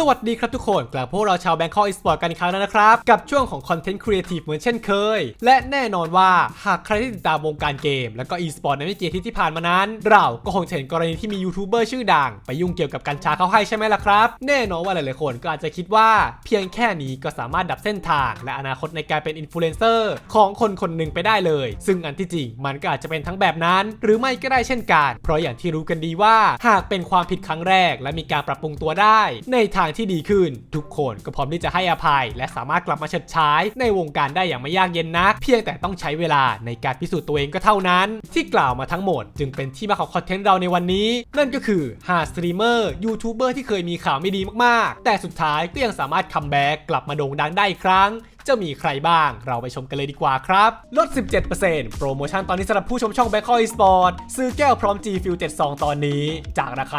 สวัสดีครับทุกคน กลับพวกเราชาวแบงคอกอีสปอร์ตกันอีกครั้งแล้วนะครับ กับช่วงของคอนเทนต์ครีเอทีฟเหมือนเช่นเคย และแน่นอนว่าหากใครที่ติดตามวงการเกม และก็อีสปอร์ตในไม่กี่อาทิตย์ที่ผ่านมานั้น เราก็คงเห็นกรณีที่มียูทูบเบอร์ชื่อดัง ไปยุ่งเกี่ยวกับกัญชาเข้าให้ใช่ไหมล่ะครับ แน่นอนว่าหลายๆคนก็อาจจะคิดว่า เพียงแค่นี้ก็สามารถดับเส้นทาง และอนาคตในการเป็นอินฟลูเอนเซอร์ของคนคนหนึ่งไปได้เลย ซึ่งอันที่จริงมันก็อาจจะเป็นทั้งแบบนั้น หรือไม่ก็ได้เช่นกัน เพราะอย่างที่รู้กันดีว่า หากเป็นความผิดครั้งแรก และมีการปรับปรุงตัวได้ ในทางที่ดีขึ้น ทุกคนก็พร้อมที่จะให้อภัย และสามารถกลับมาเฉิดฉายในวงการได้อย่างไม่ยากเย็นนัก เพียงแต่ต้องใช้เวลาในการพิสูจน์ตัวเองก็เท่านั้น ที่กล่าวมาทั้งหมด จึงเป็นที่มาของคอนเทนต์เราในวันนี้ นั่นก็คือหาสตรีมเมอร์ยูทูบเบอร์ที่เคยมีข่าวไม่ดีมากๆ แต่สุดท้ายก็ยังสามารถคัมแบ็กกลับมาโด่งดังได้อีกครั้ง จะมีใครบ้าง เราไปชมกันเลยดีกว่าครับ ลด 17%โปรโมชั่นตอนนี้สำหรับผู้ชมช่อง b a c k อ Esport ซื้อแก้วพร้อม G Fuel 7 2 ตอนนี้ จากราคา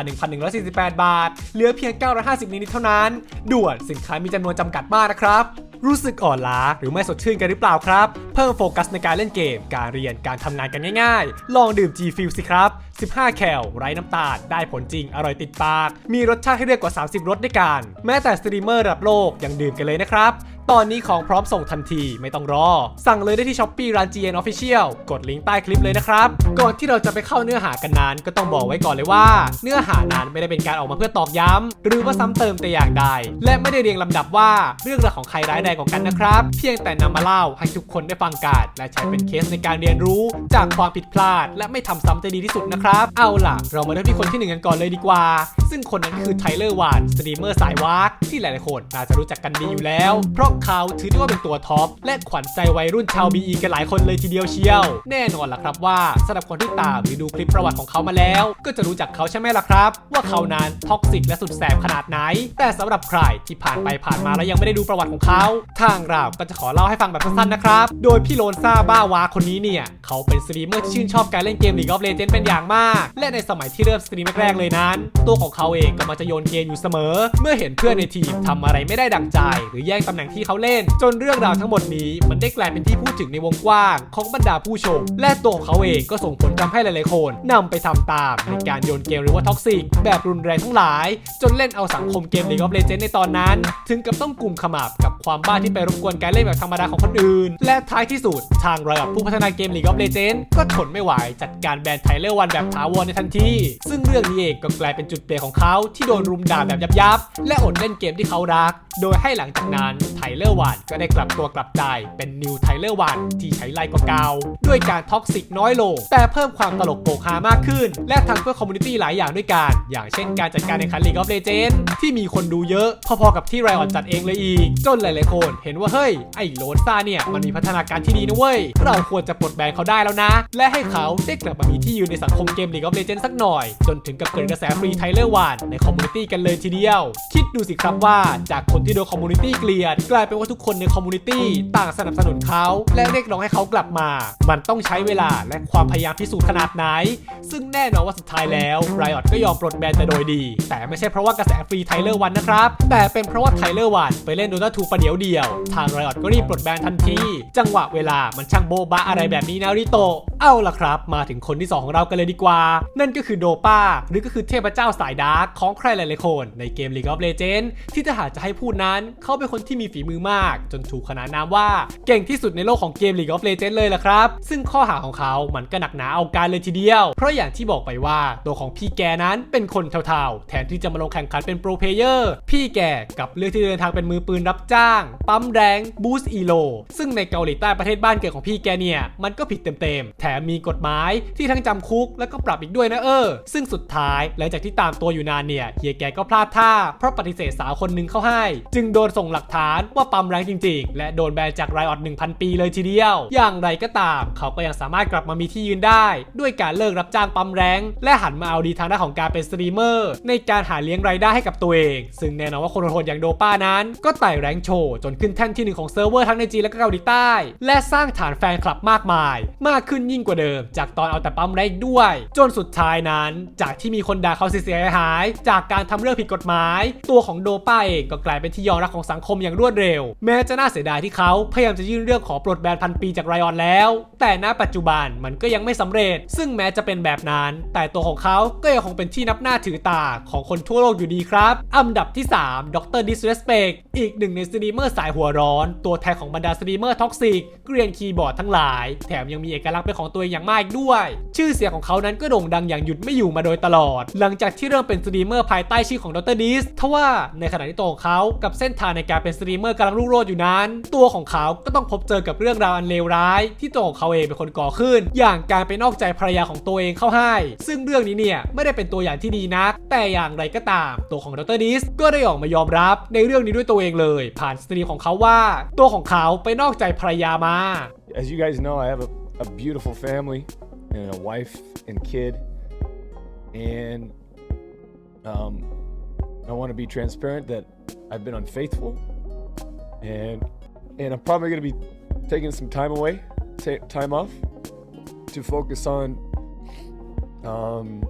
1,148 บาท เหลือเพียง 950 นิดเท่านั้น ด่วนสินค้ามีจำนวนจำกัดมากนะครับรู้สึกอ่อนล้าหรือไม่สดชื่นกันหรือเปล่าครับ เพิ่มโฟกัสในการเล่นเกม การเรียนการทำงานกันง่ายๆ ลองดื่ม G Fuel สิครับ 15 แคลไร้น้ำตาล ได้ผลจริง อร่อยติดปาก มีรสชาติให้เลือกกว่า 30 รสด้วยกัน แม้แต่สตรีมเมอร์ระดับโลกยังดื่มกันเลยนะครับ ตอนนี้ของพร้อมส่งทันทีไม่ต้องรอ สั่งเลยได้ที่ s h อ p e e ร้าน GN Official กดลิงก์ใต้คลิปเลยนะครับ ก่อนที่เราจะไปเข้าเนื้อหากันนั้น ก็ต้องบอกไว้ก่อนเลยว่า เนื้อหานั้นไม่ได้เป็นการออกมาเพื่อตอกย้ำ หรือว่าซ้ำเติมแต่อย่างใด และไม่ได้เรียงลำดับว่าเรื่องราวของใครร้ายแรงกว่ากันนะครับ เพียงแต่นำมาเล่าให้ทุกคนได้ฟังกันและใช้เป็นเคสในการเรียนรู้ จากความผิดพลาด และไม่ทำซ้ำจะดีที่สุดนะครับ เอาล่ะ เรามาเริ่มที่คนที่หนึ่งกันก่อนเลยดีกว่า ซึ่งคนนั้นคือไทเลอร์วานสตรีมเมอร์สายวากที่หลายๆคนน่าจะรู้จักกันดีอยู่แล้ว เพราะเขาถือได้ว่าเป็นตัวท็อปและขวัญใจวัยรุ่นชาว BE กันหลายคนเลยทีเดียวเชียว แน่นอนล่ะครับว่าสำหรับคนที่ตามหรือดูคลิปประวัติของเขามาแล้ว ก็จะรู้จักเขาใช่ไหมล่ะครับ ว่าเขานั้นท็อกซิกและสุดแสบขนาดไหน แต่สำหรับใครที่ผ่านไปผ่านมาแล้วยังไม่ได้ดูประวัติของเขา ทางเราก็จะขอเล่าให้ฟังแบบสั้นๆนะครับ โดยพี่โลนซ่าบ้าวาคนนี้เนี่ย เขาเป็นสตรีมเมอร์ที่ชื่นชอบการเล่นเกม League of Legends เป็นอย่างมาก และในสมัยที่เริ่มสตรีมแรกๆเลยนั้น ตัวของเขาเองก็มักจะโยนเกมอยู่เสมอ เมื่อเห็นเพื่อนในทีมทำอะไรไม่ได้ดังใจ หรือแย่งตำแหน่งที่เขาเล่น จนเรื่องราวทั้งหมดนี้ มันได้กลายเป็นที่พูดถึงในวงกว้างของบรรดาผู้ชม และตัวของเขาเองก็ส่งผลทำให้หลายๆคนนำไปทำตามในการโยนเกมหรือว่าท็อกซิกแบบรุนแรงทั้งหลาย จนเล่นเอาสังคมเกม League of Legends ในตอนนั้น ถึงกับต้องกลุ่มขมับกับความบ้าที่ไปรบกวนการเล่นแบบธรรมดาของคนอื่น และท้ายที่สุด ทางรอยผู้พัฒนาเกม League of Legends ก็ทนไม่ไหวจัดการแบนไทเลอร์วันแบบถาวรในทันที ซึ่งเรื่องนี้เองก็กลายเป็นจุดเปลี่ยนของเขาที่โดนรุมด่าแบบยับๆและอดเล่นเกมที่เขารัก โดยให้หลังจากนั้น เลอร์วันก็ได้กลับตัวกลับใจเป็นนิวไทเลอร์วันที่ใช้ไล่กว่าเก่าด้วยการท็อกซิกน้อยลง แต่เพิ่มความตลกโปกฮามากขึ้น และทำเพื่อคอมมูนิตี้หลายอย่างด้วยกัน อย่างเช่นการจัดการในคัน League of Legends ที่มีคนดูเยอะ พอๆกับที่ไรออนจัดเองเลยอีก จนหลายๆคนเห็นว่าเฮ้ย ไอ้โลนซ่าเนี่ยมันมีพัฒนาการที่ดีนะเว้ย เราควรจะปลดแบนเขาได้แล้วนะ และให้เขาได้กลับมามีที่ยืนในสังคมเกม League of Legends สักหน่อย จนถึงกับเกิดกระแสฟรีไทเลอร์วันในคอมมูนิตี้กันเลยทีเดียว คิดดูสิครับว่าจากคนที่โดนคอมมูนิตี้เกลียดกลายเป็นว่าทุกคนในคอมมูนิตี้ต่างสนับสนุนเขา และเรียกร้องให้เขากลับมา มันต้องใช้เวลาและความพยายามพิสูจน์ขนาดไหน ซึ่งแน่นอนว่าสุดท้ายแล้วไรออดก็ยอมปลดแบนแต่โดยดี แต่ไม่ใช่เพราะว่ากระแสฟรีไทเลอร์วันนะครับ แต่เป็นเพราะว่าไทเลอร์วันไปเล่นโดนาทูประเดี๋ยวเดียว ทางไรออดก็รีบปลดแบนทันที จังหวะเวลามันช่างโบบะอะไรแบบนี้นะริโตะเอาล่ะครับ มาถึงคนที่สองของเรากันเลยดีกว่า นั่นก็คือโดปาหรือก็คือเทพเจ้าสายดาร์กของใครหลายๆคนในเกม League of Legends ที่ถ้าหากจะให้พูดนั้น เขาเป็นคนที่มีฝีมือมาก จนถูกขนานนามว่าเก่งที่สุดในโลกของเกม League of Legends เลยล่ะครับ ซึ่งข้อหาของเขา มันก็หนักหนาเอาการเลยทีเดียว เพราะอย่างที่บอกไปว่าตัวของพี่แกนั้นเป็นคนเทาๆ แทนที่จะมาลงแข่งขันเป็นโปรเพลเยอร์ พี่แกกับเลือกที่เดินทางเป็นมือปืนรับจ้าง ปั๊มแรงบูสต์อีโล ซึ่งในเกาหลีใต้ประเทศบ้านเกิดของพี่แกเนี่ย มันก็ผิดเต็มๆ แถมมีกฎหมายที่ทั้งจำคุกแล้วก็ปรับอีกด้วยนะเออ ซึ่งสุดท้ายหลังจากที่ตามตัวอยู่นานเนี่ยเฮียแกก็พลาดท่าเพราะปฏิเสธสาวคนหนึ่งเข้าให้ จึงโดนส่งหลักฐานว่าปั๊มแรงจริงๆ และโดนแบนจากไรออด1,000 ปีเลยทีเดียว อย่างไรก็ตาม เขาก็ยังสามารถกลับมามีที่ยืนได้ ด้วยการเลิกรับจ้างปั๊มแรงและหันมาเอาดีทางด้านของการเป็นสตรีมเมอร์ ในการหาเลี้ยงรายได้ให้กับตัวเอง ซึ่งแน่นอนว่าคนโหดอย่างโดป้านั้น ก็ไต่แรงโชว์จนขึ้นแท่นที่หนึ่งของเซิร์ฟเวอร์ทั้งในจีนและก็เกาหลีใต้ และสร้างฐานแฟนคลับมากมาย มากขึ้นยิ่งกว่าเดิม จากตอนเอาแต่ปั๊มแรงด้วย จนสุดท้ายนั้น จากที่มีคนด่าเขาเสียหาย จากการทำเรื่องผิดกฎหมายตัวตัวของโดป้าเองก็กลายเป็นที่ยอมรับของสังคมอย่างรวดเร็ว แม้จะน่าเสียดายที่เขาพยายามจะยื่นเรื่องขอปลดแบนพันปีจากไรออนแล้ว แต่ณปัจจุบันมันก็ยังไม่สำเร็จ ซึ่งแม้จะเป็นแบบนั้น แต่ตัวของเขาก็ยังคงเป็นที่นับหน้าถือตาของคนทั่วโลกอยู่ดีครับ อันดับที่ 3 ดร Disrespect อีกหนึ่งในสตรีมเมอร์สายหัวร้อน ตัวแทนของบรรดาสตรีมเมอร์ท็อกซิกเกรียนคีย์บอร์ดทั้งหลาย แถมยังมีเอกลักษณ์เป็นของตัวเองอย่างมากอีกด้วย ชื่อเสียงของเขานั้นก็โด่งดังอย่างหยุดไม่อยู่มาโดยตลอด หลังจากที่เริ่มเป็นสตรีมเมอร์ภายใต้ชื่อของดรดิสทว่าในขณะที่ตัวของเขากับเส้นทางในการเป็นสตรีมเมอร์กำลังรุ่งโรจน์อยู่นั้น ตัวของเขาก็ต้องพบเจอกับเรื่องราวอันเลวร้าย ที่ตัวของเขาเองเป็นคนก่อขึ้น อย่างการไปนอกใจภรรยาของตัวเองเข้าให้ ซึ่งเรื่องนี้เนี่ยไม่ได้เป็นตัวอย่างที่ดีนัก แต่อย่างไรก็ตาม ตัวของดรดิสก็ได้ออกมายอมรับในเรื่องนี้ด้วยตัวเองเลย ผ่านสตรีมของเขาว่า ตัวของเขาไปนอกใจภรรยามา As you guys know, I have a, a beautiful family and a wife and kid. And um, I want to be transparent that I've been unfaithful. And and I'm probably going to be taking some time away, ta- time off to focus on um,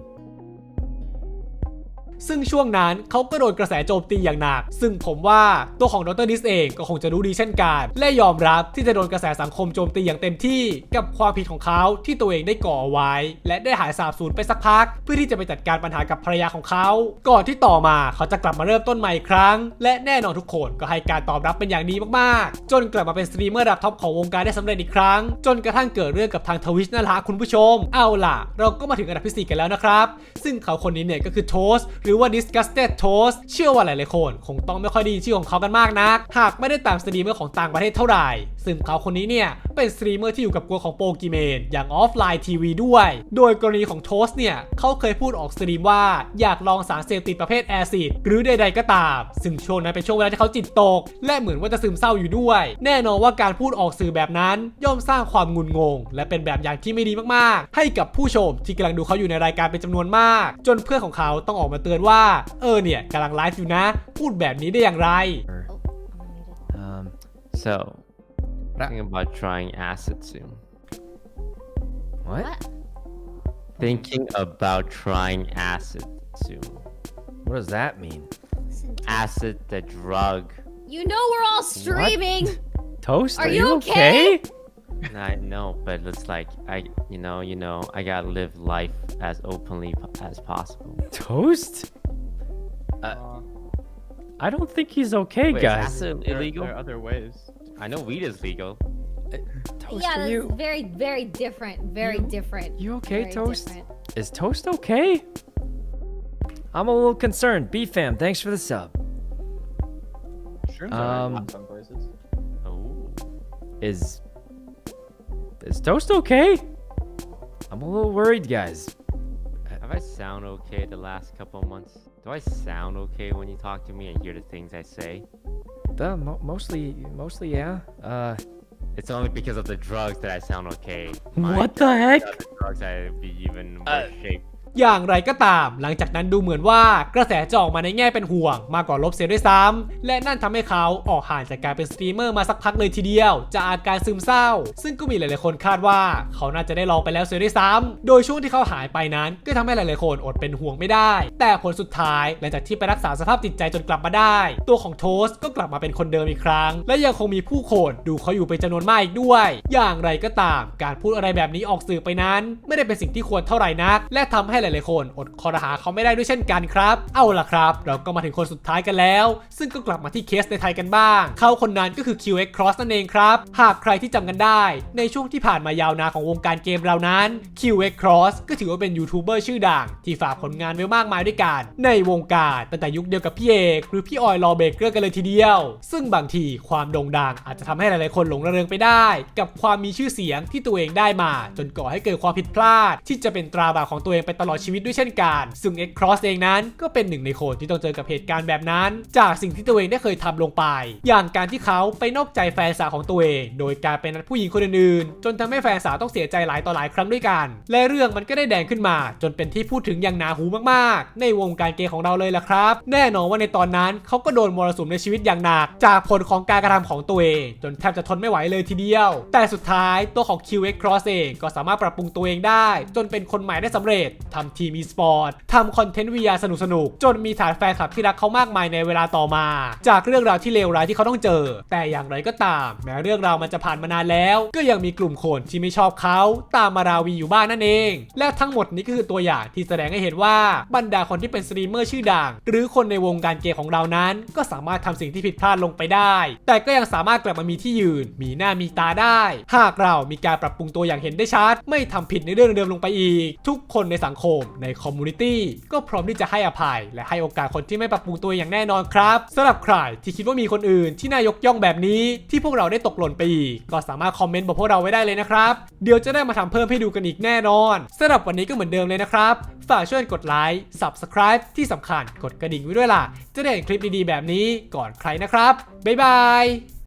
ซึ่งช่วงนั้นเขาก็โดนกระแสโจมตีอย่างหนัก ซึ่งผมว่าตัวของดรดิสเองก็คงจะรู้ดีเช่นกัน และยอมรับที่จะโดนกระแสสังคมโจมตีอย่างเต็มที่ กับความผิดของเขาที่ตัวเองได้ก่อไว้ และได้หายสาบสูญไปสักพัก เพื่อที่จะไปจัดการปัญหากับภรรยาของเขา ก่อนที่ต่อมาเขาจะกลับมาเริ่มต้นใหม่อีกครั้ง และแน่นอนทุกคนก็ให้การตอบรับเป็นอย่างดีมากๆ จนกลับมาเป็นสตรีมเมอร์ระดับท็อปของวงการได้สำเร็จอีกครั้ง จนกระทั่งเกิดเรื่องกับทางทวิชนั่นละคุณผู้ชม เอาล่ะ เราก็มาถึงอันดับที่สี่กันแล้วนะครับ ซึ่งเขาคนนี้เนี่ยก็คือโทสหรืรือว่า Disgusted Toast เชื่อว่าหลายๆคน คงต้องไม่ค่อยไดีชื่อของเขากันมากนัก หากไม่ได้ตามสตรีมเมอร์ของต่างประเทศเท่าไหร่ซึ่งเขาคนนี้เนี่ย เป็นสตรีมเมอร์ที่อยู่กับกลัวของโปกิเมนอย่างออฟไลน์ทีวีด้วย โดยกรณีของโทสเนี่ย เขาเคยพูดออกสตรีมว่าอยากลองสารเสพติดประเภทแอซิดหรือใดๆก็ตาม ซึ่งช่วงนั้นเป็นช่วงเวลาที่เขาจิตตก และเหมือนว่าจะซึมเศร้าอยู่ด้วย แน่นอนว่าการพูดออกสื่อแบบนั้น ย่อมสร้างความงุนงง และเป็นแบบอย่างที่ไม่ดีมากๆ ให้กับผู้ชมที่กำลังดูเขาอยู่ในรายการเป็นจำนวนมาก จนเพื่อนของเขาต้องออกมาเตือนว่า เออเนี่ยกำลังไลฟ์อยู่นะ พูดแบบนี้ได้อย่างไร Um, so, thinking about trying acid soon. What? What? Thinking about trying acid soon. What does that mean? Acid, the drug. You know we're all streaming. Toast? Are you okay? I know, but it's like I, you know, you know, I gotta live life as openly as possible. Toast? Uh, I don't think he's okay, Wait, is guys. acid There, illegal? there are other ways. I know weed is legal. Toast, yeah, are that's you very, very different. Very You- different. you okay, Very Toast? different. is Toast okay? I'm a little concerned. B fam, thanks for the sub. Shrooms Um, are some places. Oh, Is is Toast okay? I'm a little worried, guys. have I sound okay the last couple of months? Do I sound okay when you talk to me and hear the things I say? Uh, mo- mostly, mostly, yeah. Uh, It's only because of the drugs that I sound okay. My what the heck? God, the drugs I'd be even worse shape. อย่างไรก็ตาม หลังจากนั้นดูเหมือนว่ากระแสจะออกมาในแง่เป็นห่วง มากกว่าลบเสียด้วยซ้ำและนั่นทำให้เขาออกห่างจากการเป็นสตรีมเมอร์มาสักพักเลยทีเดียวจากอาการซึมเศร้า ซึ่งก็มีหลายๆคนคาดว่าเขาน่าจะได้ลองไปแล้วเสียด้วยซ้ำโดยช่วงที่เขาหายไปนั้นก็ทำให้หลายๆคนอดเป็นห่วงไม่ได้ แต่ผลสุดท้ายหลังจากที่ไปรักษาสภาพจิตใจจนกลับมาได้ ตัวของโทสก็กลับมาเป็นคนเดิมอีกครั้ง และยังคงมีผู้คนดูเขาอยู่เป็นจำนวนมากอีกด้วย อย่างไรก็ตาม การพูดอะไรแบบนี้ออกสื่อไปนั้น ไม่ได้เป็นสิ่งที่ควรเท่าไหร่นัก และทำให้หลายๆคน อดคอรหาเขาไม่ได้ด้วยเช่นกันครับ เอาล่ะครับ เราก็มาถึงคนสุดท้ายกันแล้ว ซึ่งก็กลับมาที่เคสในไทยกันบ้าง เขาคนนั้นก็คือ QX Cross นั่นเองครับ หากใครที่จำกันได้ ในช่วงที่ผ่านมายาวนานของวงการเกมเรานั้น QX Cross ก็ถือว่าเป็นยูทูบเบอร์ชื่อดัง ที่ฝากผลงานไว้มากมายด้วยกัน ในวงการตั้งแต่ยุคเดียวกับพี่เอกหรือพี่ออยลอเบเกอร์กันเลยทีเดียว ซึ่งบางทีความโด่งดังอาจจะทำให้หลายๆคนหลงระเริงไปได้ กับความมีชื่อเสียงที่ตัวเองได้มา จนก่อให้เกิดความผิดพลาด ที่จะเป็นตราบาปของตัวเองไปตลอดชีวิตด้วยเช่นกัน ซึ่ง X Cross เองนั้นก็เป็นหนึ่งในคนที่ต้องเจอกับเหตุการณ์แบบนั้น จากสิ่งที่ตัวเองได้เคยทำลงไป อย่างการที่เขาไปนอกใจแฟนสาวของตัวเอง โดยการเป็นนัดผู้หญิงคนอื่นๆ จนทำให้แฟนสาวต้องเสียใจหลายต่อหลายครั้งด้วยกัน และเรื่องมันก็ได้แดงขึ้นมา จนเป็นที่พูดถึงอย่างหนาหูมากๆ ในวงการเกมของเราเลยล่ะครับ แน่นอนว่าในตอนนั้นเขาก็โดนมรสุมในชีวิตอย่างหนัก จากผลของการกระทำของตัวเอง จนแทบจะทนไม่ไหวเลยทีเดียว แต่สุดท้ายตัวของ QX Cross เองก็สามารถปรับปรุงตัวเองได้ จนเป็นคนใหม่ได้สำเร็จททำทีม e-sport ทำคอนเทนต์ VR สนุกๆจนมีฐานแฟนคลับที่รักเขามากมายในเวลาต่อมา จากเรื่องราวที่เลวร้ายที่เขาต้องเจอ แต่อย่างไรก็ตาม แม้เรื่องราวมันจะผ่านมานานแล้ว ก็ยังมีกลุ่มคนที่ไม่ชอบเขาตามมาราวีอยู่บ้างนั่นเอง และทั้งหมดนี้ก็คือตัวอย่างที่แสดงให้เห็นว่าบรรดาคนที่เป็นสตรีมเมอร์ชื่อดัง หรือคนในวงการเกมของเรานั้น ก็สามารถทำสิ่งที่ผิดพลาดลงไปได้ แต่ก็ยังสามารถกลับมามีที่ยืน มีหน้ามีตาได้ หากเรามีการปรับปรุงตัวอย่างเห็นได้ชัด ไม่ทำผิดในเรื่องเดิมลงไปอีก ทุกคนในสังคมในคอมมูนิตี้ก็พร้อมที่จะให้อภัย และให้โอกาสคนที่ไม่ปรับปรุงตัวอย่างแน่นอนครับสำหรับใครที่คิดว่ามีคนอื่นที่น่ายกย่องแบบนี้ที่พวกเราได้ตกหล่นไปอีกก็สามารถคอมเมนต์บอกพวกเราไว้ได้เลยนะครับเดี๋ยวจะได้มาทำเพิ่มให้ดูกันอีกแน่นอนสำหรับวันนี้ก็เหมือนเดิมเลยนะครับฝากช่วยกดไลค์ Subscribe ที่สำคัญกดกระดิ่งไว้ด้วยล่ะ จะได้เห็นคลิปดีๆ แบบนี้ก่อนใครนะครับ บ๊ายบาย